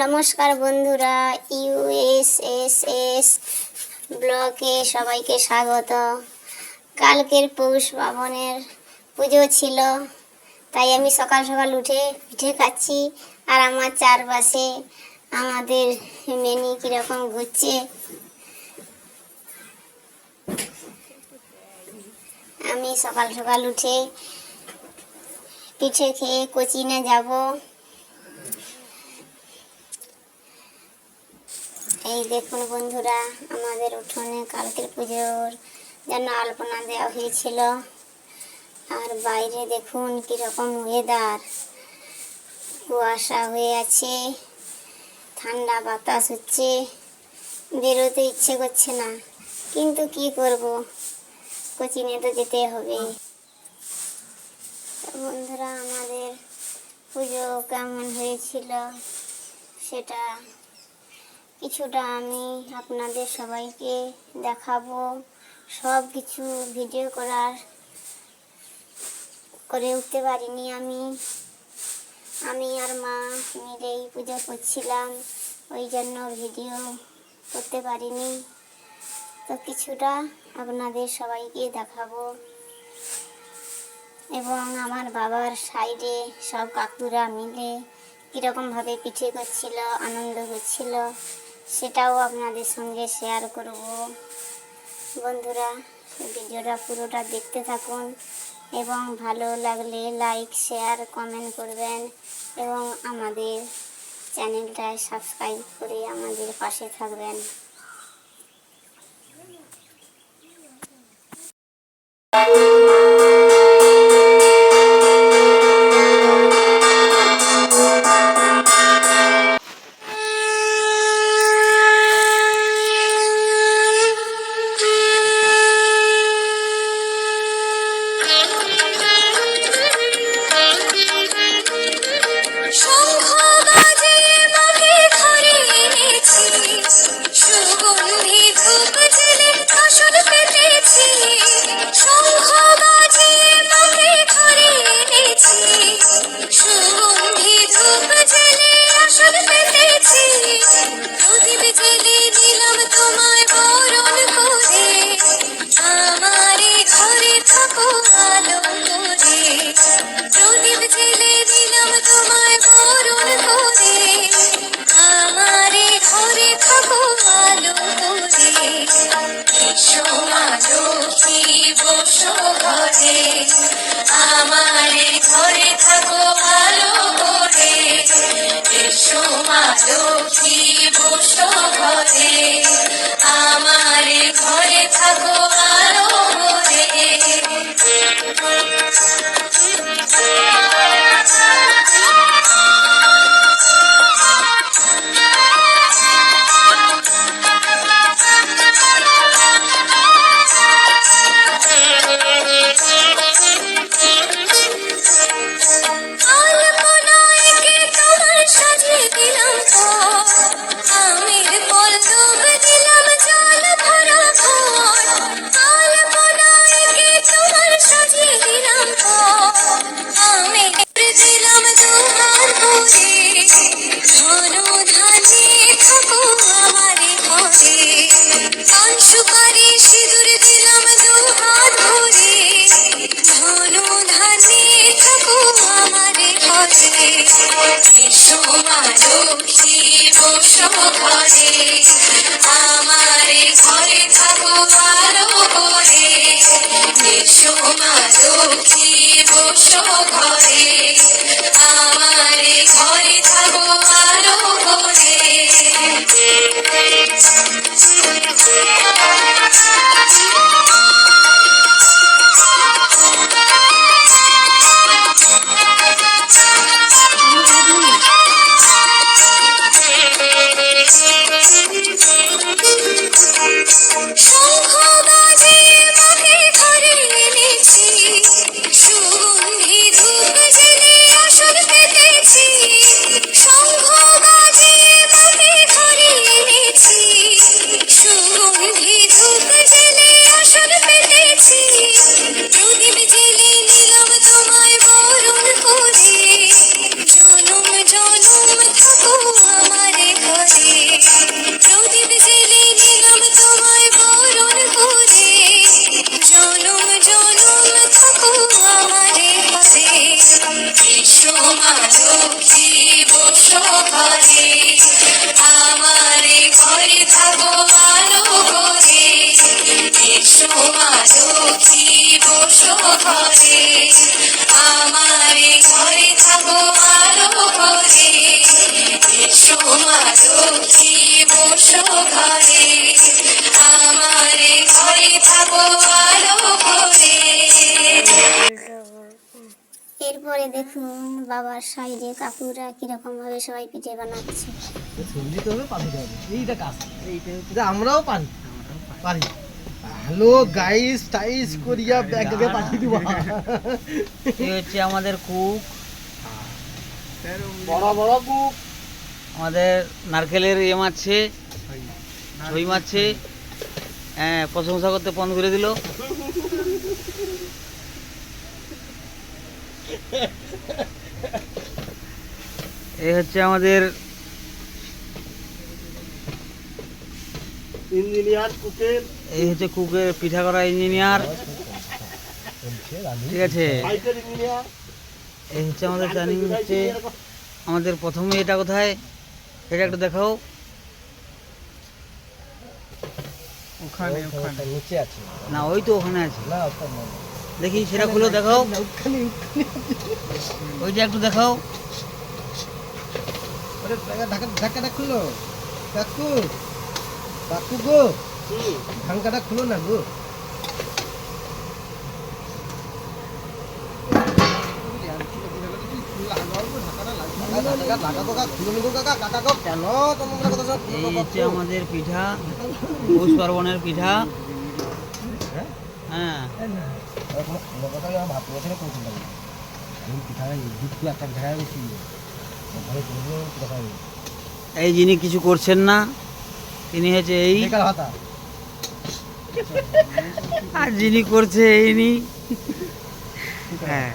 নমস্কার বন্ধুরা ইউএসএসএস ব্লকে সবাইকে স্বাগত। কালকের পৌষ পাবনের পুজো ছিল, তাই আমি সকাল সকাল উঠে পিঠে খাচ্ছি আর আমার চারপাশে আমাদের মেনি কীরকম ঘুরছে। আমি সকাল সকাল উঠে পিঠে খেয়ে কোচিনে যাব। এই দেখুন বন্ধুরা, আমাদের উঠোনে কালকের পুজোর জন্য আলপনা দেওয়া হয়েছিল। আর বাইরে দেখুন কীরকম ওয়েদার কুয়াশা হয়ে আছে, ঠান্ডা বাতাস হচ্ছে, বেরোতে ইচ্ছে করছে না। কিন্তু কি করব? কোচিংয়ে তো যেতে হবে। বন্ধুরা, আমাদের পুজো কেমন হয়েছিল সেটা কিছুটা আমি আপনাদের সবাইকে দেখাবো সব কিছু ভিডিও করার করে উঠতে পারিনি আমি। আমি আর মা মিলেই পুজো করছিলাম, ওই জন্য ভিডিও করতে পারিনি। তো কিছুটা আপনাদের সবাইকে দেখাবো। এবং আমার বাবার সাইডে সব কাকুরা মিলে কীরকমভাবে পিঠে করছিল, আনন্দ করছিল সেটাও আপনাদের সঙ্গে শেয়ার করব। বন্ধুরা, ভিডিওটা পুরোটা দেখতে থাকুন এবং ভালো লাগলে লাইক শেয়ার কমেন্ট করবেন এবং আমাদের চ্যানেলটায় সাবস্ক্রাইব করে আমাদের পাশে থাকবেন। শঙ্খ মা লক্ষ্মী বসো আমারে ঘরে থাকো মা লক্ষ্মী বসো ঘরে। আমারে ঘরে থাকো আলো করে। এসো মা লক্ষ্মী বসো ঘরে। আমারে ঘরে করে লক্ষ্মী বসো ঘরে আমার ঘরে থাকো আলো ঘরে এসো এরপরে দেখুন বাবার সাইডে কাকুরা কীরকম ভাবে সবাই পিঠে বানাচ্ছে। আমরাও পারি পারি হ্যালো গাইস টাইস করিয়া ব্যাগে পাঠিয়ে দিব। এই হচ্ছে আমাদের কুক বড় বড় কুক আমাদের নারকেলের ইয়ে মারছে ছই মারছে। হ্যাঁ প্রশংসা করতে বন্ধ করে দিল। এই হচ্ছে আমাদের ইঞ্জিনিয়ার কুকের। এই হচ্ছে কুকের পিঠা করা ইঞ্জিনিয়ার। ঠিক আছে। এই হচ্ছে আমাদের প্ল্যানিং হচ্ছে। আমাদের প্রথমে এটা কোথায়? এটা একটু দেখাও। ওখানে ওখানে নিচে আছে। না ওই তো ওখানে আছে। না দেখি সেটা খুলে দেখাও। ওইটা একটু দেখাও। আরে ঢাকা ঢাকা ঢাকাটা খুলো গো। ঢাকাটা খুলো না গো। পৌষ পার্বণের পিঠা। হ্যাঁ। এই যিনি কিছু করছেন না তিনি হচ্ছে এই আর যিনি করছে এই নি। হ্যাঁ।